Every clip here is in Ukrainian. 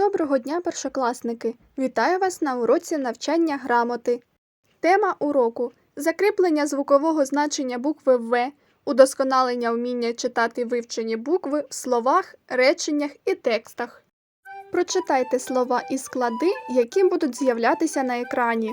Доброго дня, першокласники! Вітаю вас на уроці навчання грамоти. Тема уроку закріплення звукового значення букви В, удосконалення вміння читати вивчені букви в словах, реченнях і текстах. Прочитайте слова і склади, які будуть з'являтися на екрані.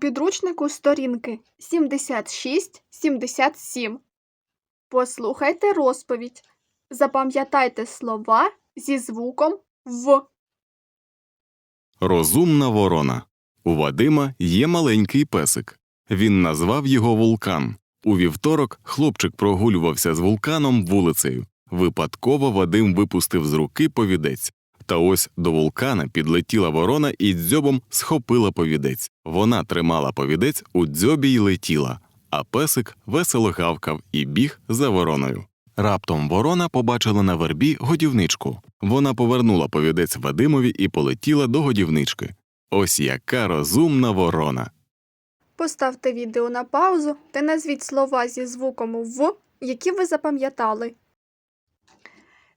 Підручнику сторінки 76-77. Послухайте розповідь. Запам'ятайте слова зі звуком В. Розумна ворона. У Вадима є маленький песик. Він назвав його вулкан. У вівторок хлопчик прогулювався з вулканом вулицею. Випадково Вадим випустив з руки повідець. Та ось до вулкана підлетіла ворона і дзьобом схопила повідець. Вона тримала повідець у дзьобі й летіла, а песик весело гавкав і біг за вороною. Раптом ворона побачила на вербі годівничку. Вона повернула повідець Вадимові і полетіла до годівнички. Ось яка розумна ворона. Поставте відео на паузу та назвіть слова зі звуком В, які ви запам'ятали.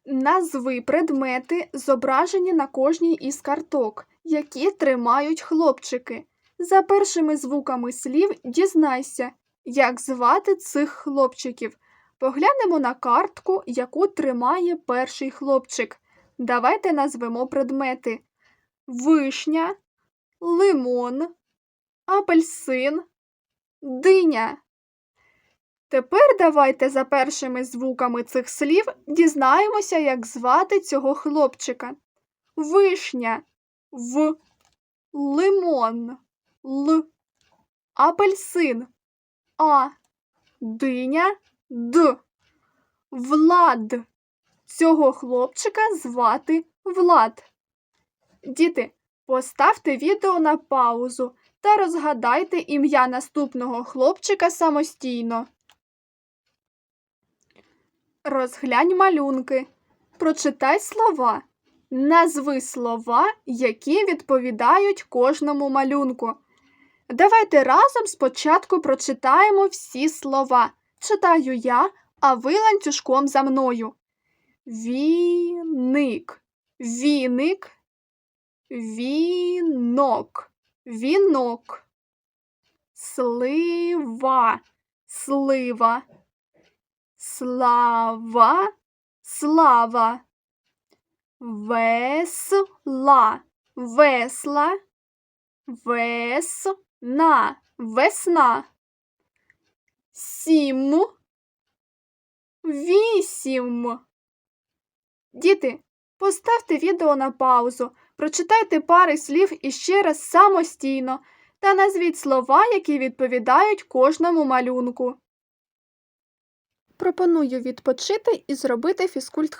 Назви предмети, зображені на кожній із карток, які тримають хлопчики. За першими звуками слів дізнайся, як звати цих хлопчиків. Поглянемо на картку, яку тримає перший хлопчик. Давайте назвемо предмети: вишня, лимон, апельсин, диня. Тепер давайте за першими звуками цих слів дізнаємося, як звати цього хлопчика. Вишня в лимон л апельсин а диня д Влад. Цього хлопчика звати Влад. Діти, поставте відео на паузу та розгадайте ім'я наступного хлопчика самостійно. Розглянь малюнки. Прочитай слова. Назви слова, які відповідають кожному малюнку. Давайте разом спочатку прочитаємо всі слова. Читаю я, а ви ланцюжком за мною. Віник, віник, вінок, вінок, слива, слива, слава, слава, весла, весла, весна, весна, сім, вісім. Діти, поставте відео на паузу, прочитайте пари слів іще раз самостійно та назвіть слова, які відповідають кожному малюнку. Пропоную відпочити і зробити фізкульт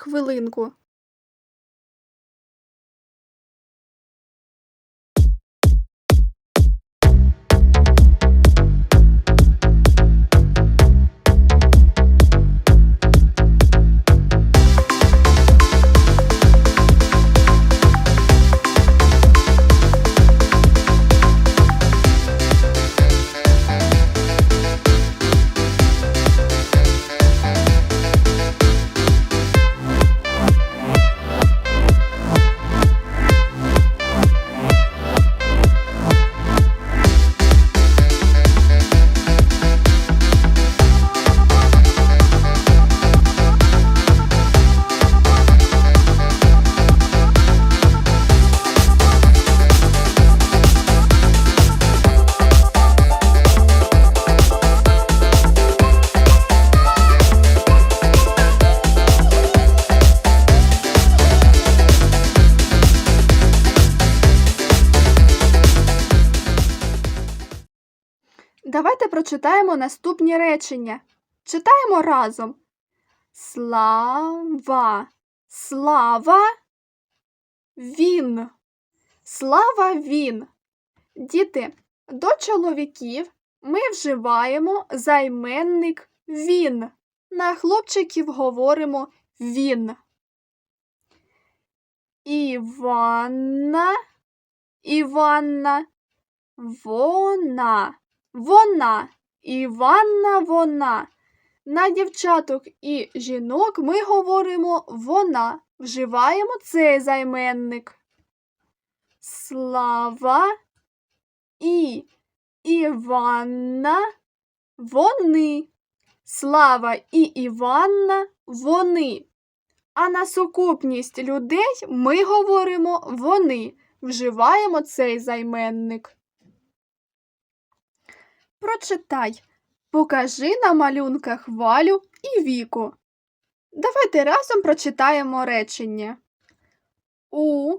Давайте прочитаємо наступні речення. Читаємо разом. Слава. Слава. Він. Слава він. Діти, до чоловіків ми вживаємо займенник він. На хлопчиків говоримо він. Іванна. Іванна. Вона. Вона. Іванна вона. На дівчаток і жінок ми говоримо вона. Вживаємо цей займенник. Слава і Іванна вони. Слава і Іванна вони. А на сукупність людей ми говоримо вони. Вживаємо цей займенник. Прочитай. Покажи на малюнках Валю і Віку. Давайте разом прочитаємо речення. У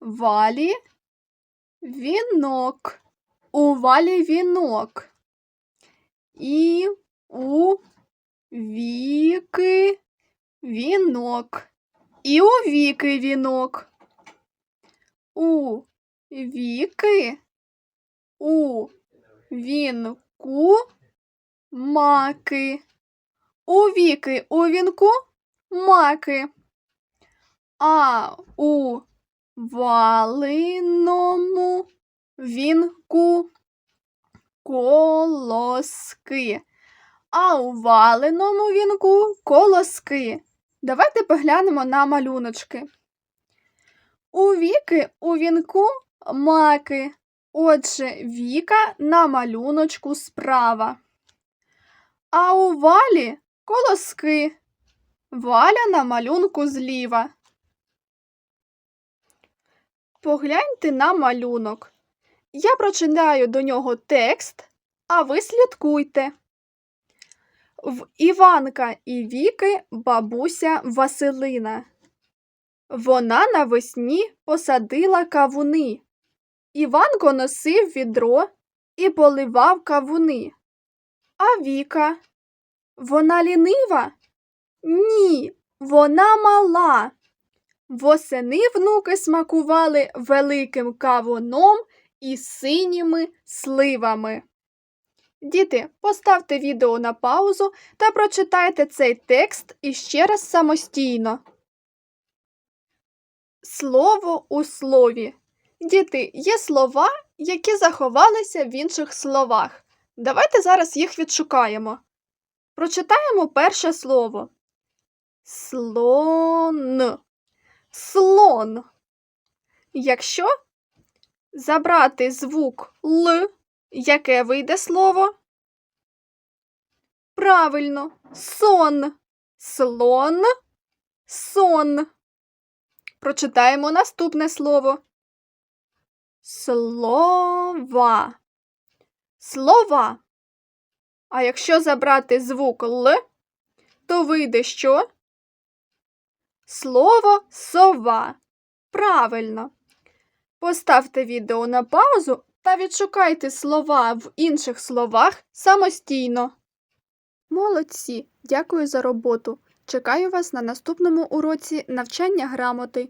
Валі вінок. У Валі вінок. І у Віки вінок. І у Віки вінок. У Віки у вінку маки. У Віки у вінку маки. А у валиному вінку колоски. А у валеному вінку колоски. Давайте поглянемо на малюночки. У віки у вінку маки. Отже, Віка на малюночку справа. А у валі колоски. Валя на малюнку зліва. Погляньте на малюнок. Я прочитаю до нього текст, а ви слідкуйте. В Іванка і Віки бабуся Василина. Вона навесні посадила кавуни. Іванко носив відро і поливав кавуни. А Віка? Вона лінива? Ні, вона мала. Восени внуки смакували великим кавуном і синіми сливами. Діти, поставте відео на паузу та прочитайте цей текст іще раз самостійно. Слово у слові. Діти, є слова, які заховалися в інших словах. Давайте зараз їх відшукаємо. Прочитаємо перше слово. Слон. Слон. Якщо забрати звук Л, яке вийде слово? Правильно, сон. Слон. Сон. Прочитаємо наступне слово. Слова. Слова. А якщо забрати звук Л, то вийде що? Слово сова. Правильно. Поставте відео на паузу та відшукайте слова в інших словах самостійно. Молодці! Дякую за роботу. Чекаю вас на наступному уроці навчання грамоти.